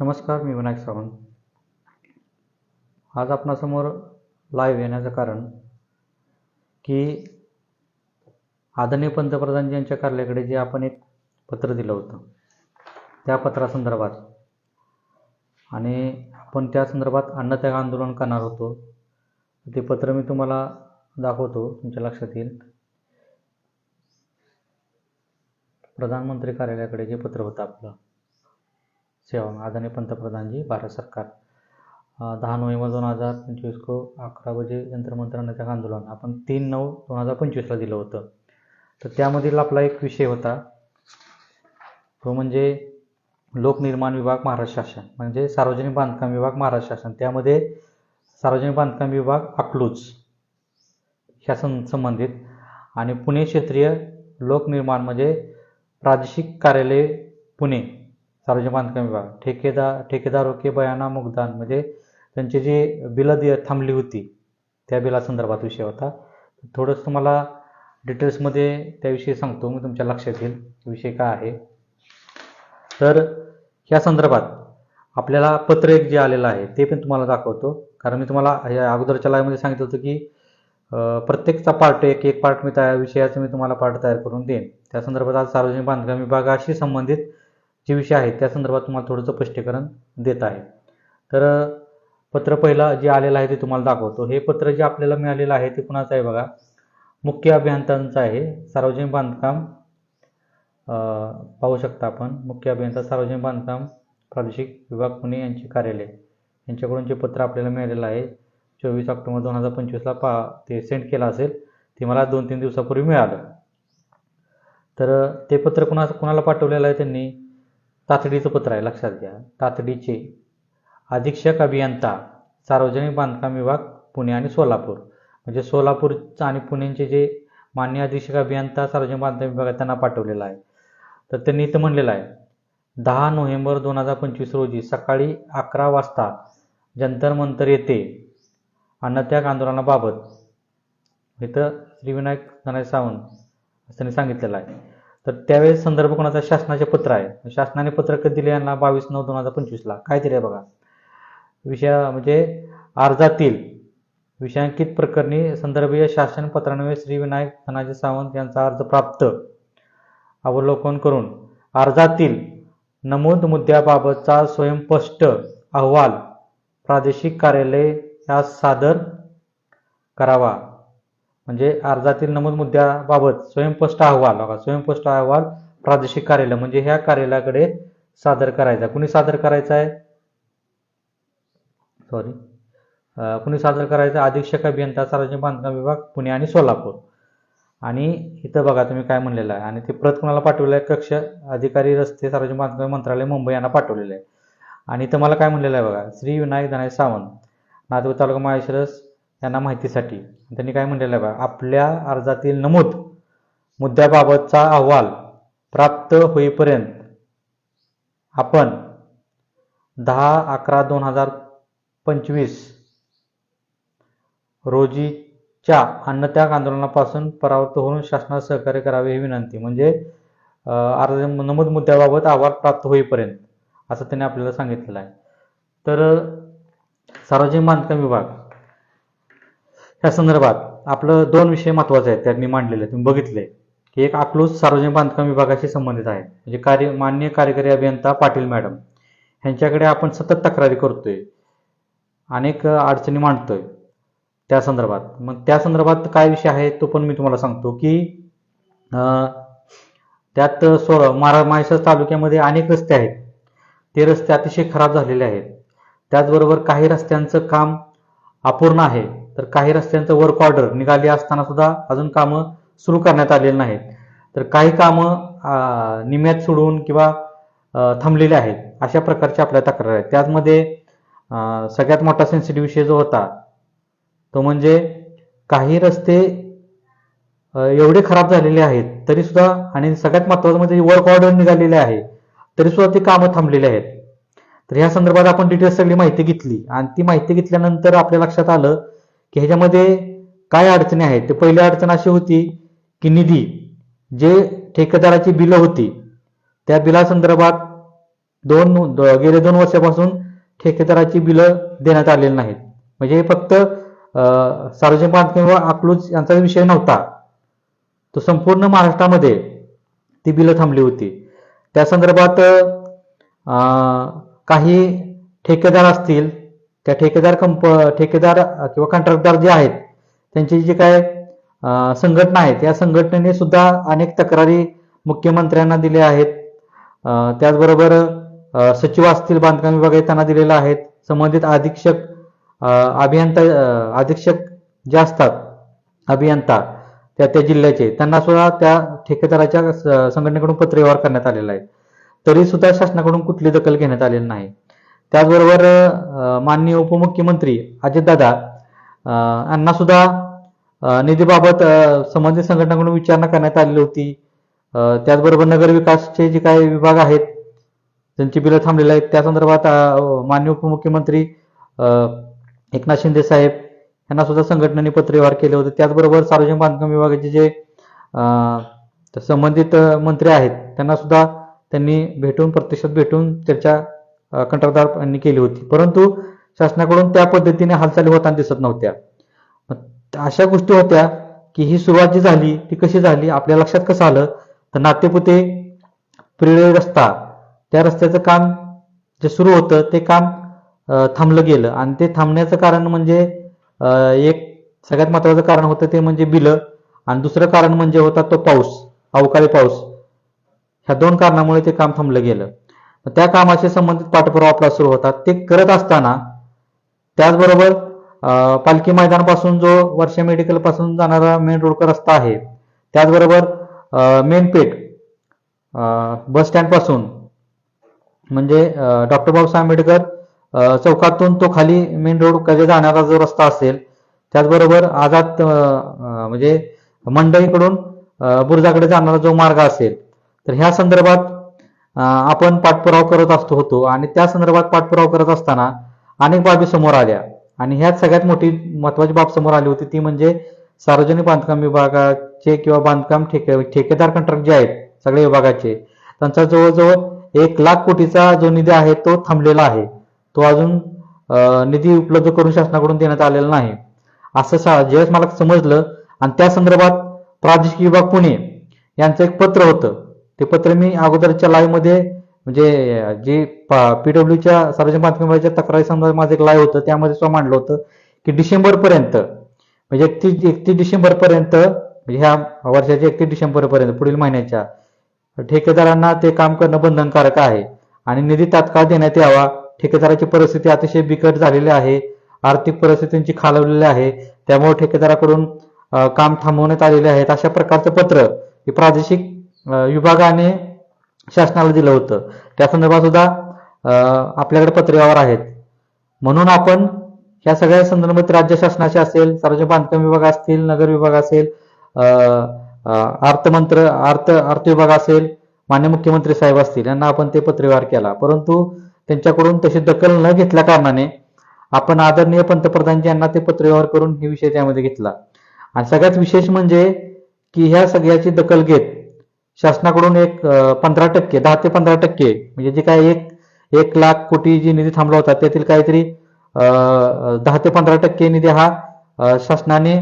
नमस्कार मी विनायक सावंत. आज आपणासमोर लाईव्ह येण्याचं कारण की आदरणीय पंतप्रधान यांच्या कार्यालयाकडे जे आपण एक पत्र दिलं होतं त्या पत्रासंदर्भात आणि आपण त्या संदर्भात अन्नत्याग आंदोलन करणार होतो ते पत्र मी तुम्हाला दाखवतो तुमच्या लक्षात येईल. प्रधानमंत्री कार्यालयाकडे जे पत्र होतं आपलं सेवा आदरणीय पंतप्रधान जी भारत सरकार. दहा नोव्हेंबर दोन हजार पंचवीस को अकरा बजे यंत्र आंदोलन. आपण तीन नऊ दोन हजार पंचवीसला दिलं होतं. तर त्यामधील आपला एक विषय होता. तो म्हणजे लोकनिर्माण विभाग महाराष्ट्र शासन. म्हणजे सार्वजनिक बांधकाम विभाग महाराष्ट्र शासन. त्यामध्ये सार्वजनिक बांधकाम विभाग अकलूज. शासन संबंधित. आणि पुणे क्षेत्रीय लोकनिर्माण म्हणजे प्रादेशिक कार्यालय पुणे. सार्वजनिक बांधकाम विभाग ठेकेदार ठेकेदार के बयाना मुगदान म्हणजे त्यांची जी बिलं दि थांबली होती त्या बिलासंदर्भात विषय होता. थोडंसं तुम्हाला डिटेल्समध्ये त्याविषयी सांगतो मी तुमच्या लक्षात येईल विषय काय आहे. तर या संदर्भात आपल्याला पत्र एक जे आलेलं आहे ते पण तुम्हाला दाखवतो. कारण मी तुम्हाला या अगोदरच्या लाईव्हमध्ये सांगितलं होतं की प्रत्येकचा पार्ट एक एक पार्ट मी त्या विषयाचं मी तुम्हाला पार्ट तयार करून देईन. त्या संदर्भात आज सार्वजनिक बांधकाम विभागाशी संबंधित जे विषय आहेत त्या संदर्भात तुम्हाला थोडंसं स्पष्टीकरण देत आहे. तर पत्र पहिला जे आलेलं आहे ते तुम्हाला दाखवतो. हे पत्र जे आपल्याला मिळालेलं आहे ते कुणाचं आहे बघा? मुख्य अभियंत्यांचं आहे. सार्वजनिक बांधकाम पाहू शकता आपण. मुख्य अभियंता सार्वजनिक बांधकाम प्रादेशिक विभाग पुणे यांचे कार्यालय. यांच्याकडून जे पत्र आपल्याला मिळालेलं आहे चोवीस ऑक्टोबर दोन हजार पंचवीसला पा ते सेंड केलं असेल ते मला दोन तीन दिवसापूर्वी मिळालं. तर ते पत्र कुणा कुणाला पाठवलेलं आहे त्यांनी? तातडीचं पत्र आहे लक्षात घ्या. तातडीचे अधीक्षक अभियंता सार्वजनिक बांधकाम विभाग पुणे आणि सोलापूर. म्हणजे सोलापूर आणि पुणेचे जे मान्य अधीक्षक अभियंता सार्वजनिक बांधकाम विभागात त्यांना पाठवलेलं आहे. तर त्यांनी इथं म्हणलेलं आहे दहा नोव्हेंबर दोन हजार पंचवीस रोजी सकाळी अकरा वाजता जंतर मंतर येथे अन्नत्याग आंदोलनाबाबत इथं श्रीविनायक गणेश सावंत त्यांनी सांगितलेलं आहे. तर त्यावेळेस संदर्भ कोणाचा? शासनाचे पत्र आहे. शासनाने पत्र कधी दिले यांना? बावीस नऊ दोन हजार पंचवीसला काय दिले बघा? विषय म्हणजे अर्जातील विषयांकित प्रकरणी संदर्भीय शासन पत्रान्वये श्री विनायक धनाजी सावंत यांचा अर्ज प्राप्त. अवलोकन करून अर्जातील नमूद मुद्द्याबाबतचा स्वयंस्पष्ट अहवाल प्रादेशिक कार्यालय यास सादर करावा. म्हणजे अर्जातील नमूद मुद्द्याबाबत स्वयंस्पष्ट अहवाल बघा. स्वयंस्पष्ट अहवाल प्रादेशिक कार्यालय म्हणजे ह्या कार्यालयाकडे सादर करायचा. कुणी सादर करायचा आहे? सॉरी कुणी सादर करायचा अधीक्षक अभियंता सार्वजनिक बांधकाम विभाग पुणे आणि सोलापूर. आणि इथं बघा तुम्ही काय म्हणलेलं आहे. आणि ते प्रत कुणाला पाठवलेलं आहे कक्ष अधिकारी रस्ते सार्वजनिक बांधकाम मंत्रालय मुंबई यांना पाठवलेलं आहे. आणि इथं मला काय म्हणलेलं आहे बघा? श्री विनायक धनाय सावंत नागपूर तालुका माहेश्वरस यांना माहितीसाठी. त्यांनी काय म्हणलेलं आहे बघा आपल्या अर्जातील नमूद मुद्द्याबाबतचा अहवाल प्राप्त होईपर्यंत आपण दहा अकरा दोन हजार पंचवीस रोजीच्या अन्नत्याग आंदोलनापासून परावृत्त होऊन शासनास सहकार्य करावे ही विनंती. म्हणजे अर्ज नमूद मुद्द्याबाबत अहवाल प्राप्त होईपर्यंत असं त्यांनी आपल्याला सांगितलेलं आहे. तर सार्वजनिक बांधकाम विभाग ह्या संदर्भात आपलं दोन विषय महत्त्वाचे आहेत त्यांनी मांडलेले तुम्ही बघितले की एक अकलूज सार्वजनिक बांधकाम विभागाशी संबंधित आहे. म्हणजे कार्य मान्य कार्यकारी अभियंता पाटील मॅडम. ह्यांच्याकडे आपण सतत तक्रारी करतोय. अनेक अडचणी मांडतोय त्या संदर्भात. मग त्या संदर्भात काय विषय आहे तो पण मी तुम्हाला सांगतो की त्यात सो मारा माळशिरस तालुक्यामध्ये अनेक रस्ते आहेत. ते रस्ते अतिशय खराब झालेले आहेत. त्याचबरोबर काही रस्त्यांचं काम अपूर्ण आहे. तर काही रस्त्यांचं वर्क ऑर्डर निघाली असताना सुद्धा अजून कामं सुरू करण्यात आलेली नाहीत. तर काही कामं निम्यात सोडून किंवा थांबलेले आहेत अशा प्रकारच्या आपल्या तक्रार आहेत. त्याचमध्ये सगळ्यात मोठा सेन्सिटिव्ह विषय जो होता तो म्हणजे काही रस्ते एवढे खराब झालेले आहेत तरी सुद्धा आणि सगळ्यात महत्त्वाचं म्हणजे वर्क ऑर्डर निघालेले आहे तरी सुद्धा ते कामं थांबलेले आहेत. तर ह्या संदर्भात आपण डिटेल्स सगळी माहिती घेतली आणि ती माहिती घेतल्यानंतर आपल्या लक्षात आलं की ह्याच्यामध्ये काय अडचणी आहेत? ते पहिली अडचण अशी होती की निधी जे ठेकेदाराची बिलं होती त्या बिलासंदर्भात दोन दो गेले दोन वर्षापासून ठेकेदाराची बिलं देण्यात आलेली नाहीत. म्हणजे हे फक्त सार्वजनिक बांधकाम व अकलूज यांचा विषय नव्हता. तो संपूर्ण महाराष्ट्रामध्ये ती बिलं थांबली होती. त्या संदर्भात काही ठेकेदार असतील त्या ठेकेदार कंप ठेकेदार किंवा कंत्राटदार जे आहेत त्यांची जी काय संघटना आहेत या संघटनेने सुद्धा अनेक तक्रारी मुख्यमंत्र्यांना दिल्या आहेत. त्याचबरोबर सचिव असतील बांधकाम विभाग त्यांना दिलेला आहेत. संबंधित अधीक्षक अभियंता अधीक्षक जे असतात अभियंता त्या त्या जिल्ह्याचे त्यांना सुद्धा त्या ठेकेदाराच्या संघटनेकडून पत्रव्यवहार करण्यात आलेला आहे. तरी सुद्धा शासनाकडून कुठली दखल घेण्यात आलेली नाही. त्याचबरोबर माननीय उपमुख्यमंत्री अजितदादा यांना सुद्धा निधीबाबत संबंधित संघटनाकडून विचारणा करण्यात आलेली होती. त्याचबरोबर नगरविकासचे जे काही विभाग आहेत त्यांची बिलं थांबलेली आहेत त्या संदर्भात माननीय उपमुख्यमंत्री एकनाथ शिंदे साहेब यांना सुद्धा संघटनेने पत्रव्यवहार केले होते. त्याचबरोबर सार्वजनिक बांधकाम विभागाचे जे संबंधित मंत्री आहेत त्यांना सुद्धा त्यांनी भेटून प्रत्यक्षात भेटून चर्चा कंत्राटदारांनी यांनी केली होती. परंतु शासनाकडून त्या पद्धतीने हालचाली होताना दिसत नव्हत्या. अशा गोष्टी होत्या की ही सुरुवात जी झाली ती कशी झाली आपल्या लक्षात कसं आलं? तर नातेपुते पिरळे रस्ता त्या रस्त्याचं काम जे सुरू होतं ते काम थांबलं गेलं. आणि ते थांबण्याचं कारण म्हणजे एक सगळ्यात महत्वाचं कारण होतं ते म्हणजे बिलं. आणि दुसरं कारण म्हणजे होता तो पाऊस अवकाळी पाऊस. ह्या दोन कारणामुळे ते काम थांबलं गेलं. त्या कामाशी संबंधित पाठपुरावा आपला सुरू होता. ते करत असताना त्याचबरोबर पालखी मैदानापासून जो वर्षा मेडिकलपासून जाणारा मेन रोडकर रस्ता आहे त्याचबरोबर मेन पेठ बस स्टँडपासून म्हणजे डॉक्टर बाबासाहेब आंबेडकर चौकातून तो खाली मेन रोडकडे जाणारा जो रस्ता असेल त्याचबरोबर आझाद म्हणजे मंडईकडून बुर्जाकडे जाणारा जो मार्ग असेल तर ह्या संदर्भात आपण पाठपुरावा करत असतो होतो. आणि त्या संदर्भात पाठपुरावा करत असताना अनेक बाबी समोर आल्या. आणि ह्यात सगळ्यात मोठी महत्वाची बाब समोर आली होती ती म्हणजे सार्वजनिक बांधकाम विभागाचे किंवा बांधकाम ठेके ठेकेदार कॉन्ट्रॅक्ट जे आहेत सगळ्या विभागाचे त्यांचा जवळजवळ एक लाख कोटीचा जो निधी आहे तो थांबलेला आहे. तो अजून निधी उपलब्ध करून शासनाकडून देण्यात आलेला नाही. असं ज्यावेळेस मला समजलं आणि त्या संदर्भात प्रादेशिक विभाग पुणे यांचं एक पत्र होतं. ते पत्र मी अगोदरच्या लाईव्हमध्ये म्हणजे जे पीडब्ल्यूच्या सार्वजनिक बांधकाम तक्रारी समजा माझं एक लाईव्ह होतं त्यामध्ये सुद्धा मांडलं होतं की डिसेंबर पर्यंत म्हणजे एकतीस एकतीस डिसेंबर पर्यंत म्हणजे ह्या वर्षाच्या एकतीस डिसेंबर पर्यंत पुढील महिन्याच्या ठेकेदारांना ते काम करणं बंधनकारक आहे आणि निधी तात्काळ देण्यात यावा. ठेकेदाराची परिस्थिती अतिशय बिकट झालेली आहे आर्थिक परिस्थितींची खालवलेली आहे त्यामुळे ठेकेदाराकडून काम थांबवण्यात आलेले आहेत. अशा प्रकारचं पत्र हे प्रादेशिक विभागाने शासनाला दिलं होतं. त्या संदर्भात सुद्धा अं, आपल्याकडे पत्रव्यवहार आहेत. म्हणून आपण ह्या सगळ्या संदर्भात राज्य शासनाचे असेल सार्वजनिक बांधकाम विभाग असतील नगर विभाग असेल अं, अर्थमंत्र अर्थ अर्थ विभाग असेल मान्य मुख्यमंत्री साहेब असतील यांना आपण ते पत्रव्यवहार केला. परंतु त्यांच्याकडून तशी दखल न घेतल्या कारणाने आपण आदरणीय पंतप्रधानजी यांना ते पत्रव्यवहार करून हे विषय त्यामध्ये घेतला. आणि सगळ्यात विशेष म्हणजे की ह्या सगळ्याची दखल घेत शासनाकडून एक पंधरा टक्के दहा ते पंधरा टक्के म्हणजे जे काय एक एक लाख कोटी जी निधी थांबला होता त्यातील काहीतरी दहा ते पंधरा टक्के निधी हा शासनाने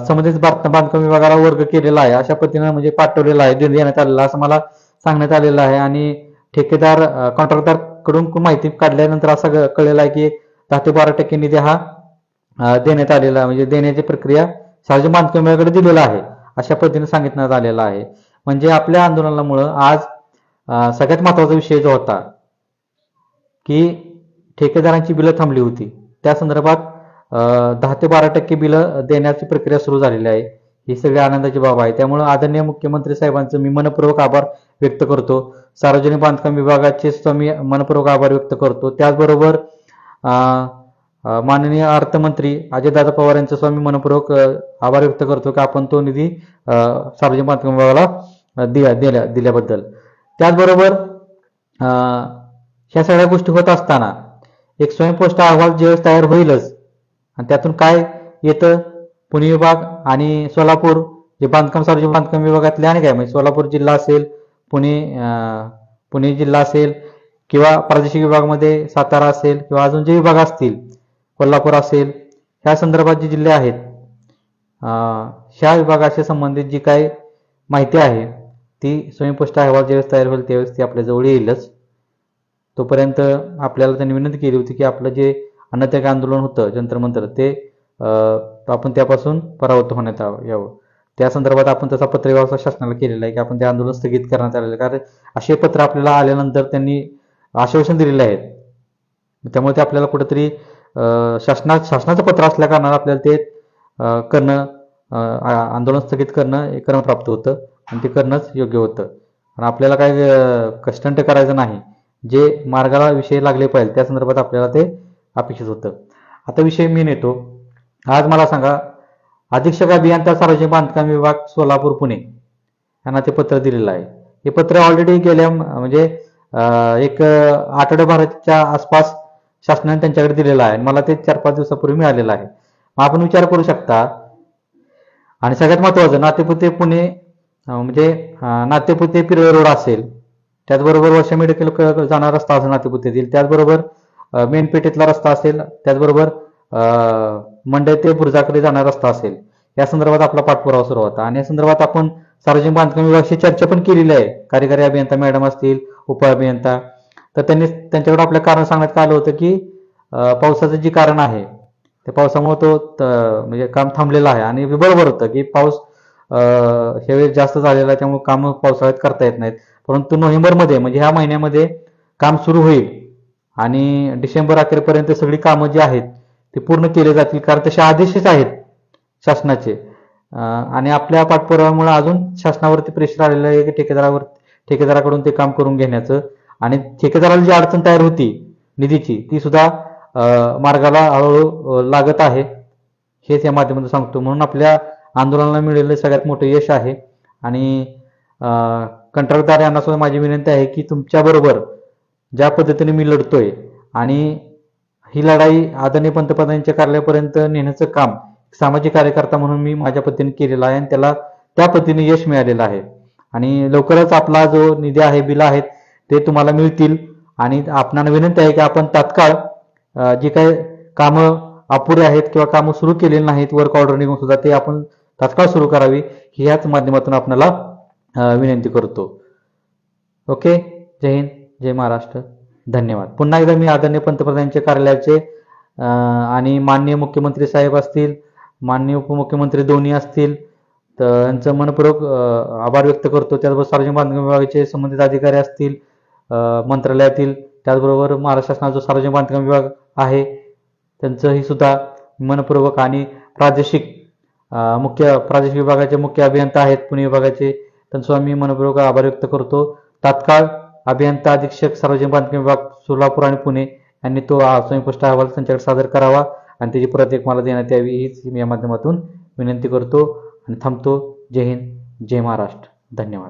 संबंधित बांधकाम विभागाला वर्ग केलेला आहे. अशा पद्धतीने म्हणजे पाठवलेला आहे दे- देण्यात आलेला असं मला सांगण्यात आलेलं आहे. आणि ठेकेदार कॉन्ट्रॅक्टदारकडून माहिती काढल्यानंतर असं कळलेलं आहे की दहा ते बारा टक्के निधी हा देण्यात आलेला आहे. म्हणजे देण्याची प्रक्रिया सार्वजनिक बांधकाम विभागाकडे दिलेला आहे अशा पद्धतीने सांगितण्यात आलेला आहे. म्हणजे आपल्या आंदोलनामुळं आज सगळ्यात महत्त्वाचा विषय जो होता की ठेकेदारांची बिलं थांबली होती. त्या संदर्भात दहा ते बारा टक्के बिलं देण्याची प्रक्रिया सुरू झालेली आहे. ही सगळी आनंदाची बाब आहे. त्यामुळे आदरणीय मुख्यमंत्री साहेबांचं मी मनपूर्वक आभार व्यक्त करतो. सार्वजनिक बांधकाम विभागाचे सुद्धा मी मनपूर्वक आभार व्यक्त करतो. त्याचबरोबर माननीय अर्थमंत्री अजयदादा पवार यांचा सुद्धा मी मनपूर्वक आभार व्यक्त करतो की आपण तो निधी सार्वजनिक बांधकाम विभागाला दिल्या दिल्या दिल्याबद्दल. त्याचबरोबर ह्या सगळ्या गोष्टी होत असताना एक स्वयंपोष्ट अहवाल ज्यावेळेस तयार होईलच आणि त्यातून काय येतं? पुणे विभाग आणि सोलापूर जे बांधकाम सार्वजनिक बांधकाम विभागातले आणि काय म्हणजे सोलापूर जिल्हा असेल पुणे पुणे जिल्हा असेल किंवा प्रादेशिक विभागामध्ये सातारा असेल किंवा अजून जे विभाग असतील कोल्हापूर असेल ह्या संदर्भात जे जिल्हे आहेत ह्या विभागाशी संबंधित जी काही माहिती आहे ती स्वयंपुष्ट अहवाल ज्यावेळेस तयार होईल त्यावेळेस ती आपल्याजवळ येईलच. तोपर्यंत आपल्याला त्यांनी विनंती केली होती की आपलं जे अन्नत्याग आंदोलन होतं जंतर मंतर ते आपण त्यापासून परावृत्त होण्यात यावं. यावं त्या संदर्भात आपण तसा पत्रव्यवस्था शासनाला केलेला आहे की आपण ते आंदोलन स्थगित करण्यात आलेलं आहे. कारण असे पत्र आपल्याला आल्यानंतर त्यांनी आश्वासन दिलेले आहेत. त्यामुळे ते आपल्याला कुठेतरी शासना शासनाचं पत्र असल्या कारणानं आपल्याला ते करणं आंदोलन स्थगित करणं हे करणं प्राप्त होतं. आणि ते करणंच योग्य होतं. आणि आपल्याला काय कष्टंट करायचं नाही. जे मार्गाला विषय लागले पाहिजे त्या संदर्भात आपल्याला ते अपेक्षित होतं. आता विषय मी नेतो आज मला सांगा अधीक्षक अभियंता सार्वजनिक बांधकाम विभाग सोलापूर पुणे. यांना ते पत्र दिलेलं आहे. हे पत्र ऑलरेडी गेल्या म्हणजे एक आठवड्याभराच्या आसपास शासनाने त्यांच्याकडे दिलेलं आहे. मला ते चार पाच दिवसापूर्वी मिळालेलं आहे. मग आपण विचार करू शकता. आणि सगळ्यात महत्वाचं नातेपुते पुणे म्हणजे नातेपुते पिरळ रोड असेल त्याचबरोबर वर्षा मेडिकल क- जाणारा रस्ता असेल नातेपुतेतील त्याचबरोबर मेनपेठेतला मेन रस्ता असेल त्याचबरोबर अं, मंडई ते बुरजाकडे जाणारा रस्ता असेल. या संदर्भात आपला पाठपुरावा सुरू होता. आणि या संदर्भात आपण सार्वजनिक बांधकाम विभागाशी चर्चा पण केलेली आहे. कार्यकारी अभियंता मॅडम असतील उप अभियंता तर त्यांनी त्यांच्याकडे आपलं कारण सांगण्यात आलं होतं की पावसाचं जे कारण आहे त्या पावसामुळे तो त- म्हणजे काम थांबलेलं आहे. आणि बरोबर होतं की पाऊस ह्यावेळेस जास्त झालेला आहे त्यामुळे काम पावसाळ्यात करता येत नाहीत. परंतु नोव्हेंबरमध्ये म्हणजे ह्या महिन्यामध्ये काम सुरू होईल. आणि डिसेंबर अखेरपर्यंत सगळी कामं जी आहेत ती पूर्ण केली जातील कारण तसे आदेशच आहेत शासनाचे. आणि आपल्या पाठपुराव्यामुळे अजून शासनावरती प्रेशर आलेलं आहे की ठेकेदारावर ठेकेदाराकडून ते काम करून घेण्याचं. आणि ठेकेदाराला जी अडचण तयार होती निधीची ती सुद्धा मार्गाला हळूहळू लागत आहे. हेच या माध्यमातून सांगतो. म्हणून आपल्या आंदोलनाला मिळालेलं सगळ्यात मोठं यश आहे. आणि कंत्राटदार यांना सुद्धा माझी विनंती आहे की तुमच्याबरोबर ज्या पद्धतीने मी लढतोय आणि ही लढाई आदरणीय पंतप्रधानांच्या कार्यालयापर्यंत नेण्याचं काम सामाजिक कार्यकर्ता म्हणून मी माझ्या पद्धतीने केलेलं आहे आणि त्याला त्या पद्धतीने यश मिळालेलं आहे. आणि लवकरच आपला जो निधी आहे बिल आहेत ते तुम्हाला मिळतील. आणि आपणाला विनंती आहे की आपण तात्काळ जी काही कामं अपुरे आहेत किंवा कामं सुरू केलेली नाहीत वर्क ऑर्डर निघून सुद्धा ते आपण तात्काळ सुरू करावी ही ह्याच माध्यमातून आपल्याला विनंती करतो. ओके? जय हिंद जय महाराष्ट्र. धन्यवाद. पुन्हा एकदा मी आदरणीय पंतप्रधानांच्या कार्यालयाचे आणि माननीय मुख्यमंत्री साहेब असतील माननीय उपमुख्यमंत्री दोन्ही असतील तर यांचं मनपूर्वक आभार व्यक्त करतो. त्याचबरोबर सार्वजनिक बांधकाम विभागाचे संबंधित अधिकारी असतील मंत्रालयातील त्याचबरोबर महाराष्ट्र शासनाचा जो सार्वजनिक बांधकाम विभाग आहे. त्यांचंही सुद्धा मनपूर्वक आणि प्रादेशिक मुख्य प्रादेशिक विभागाचे मुख्य अभियंता आहेत. पुणे विभागाचे त्यांचं मी मनपूर्वक आभार व्यक्त करतो. तात्काळ अभियंता अधीक्षक सार्वजनिक बांधकाम विभाग सोलापूर आणि पुणे यांनी तो स्वयंपुष्ट अहवाल त्यांच्याकडे सादर करावा आणि त्याची प्रत एक मला देण्यात यावी हीच मी या माध्यमातून विनंती करतो आणि थांबतो. जय हिंद जय महाराष्ट्र. धन्यवाद.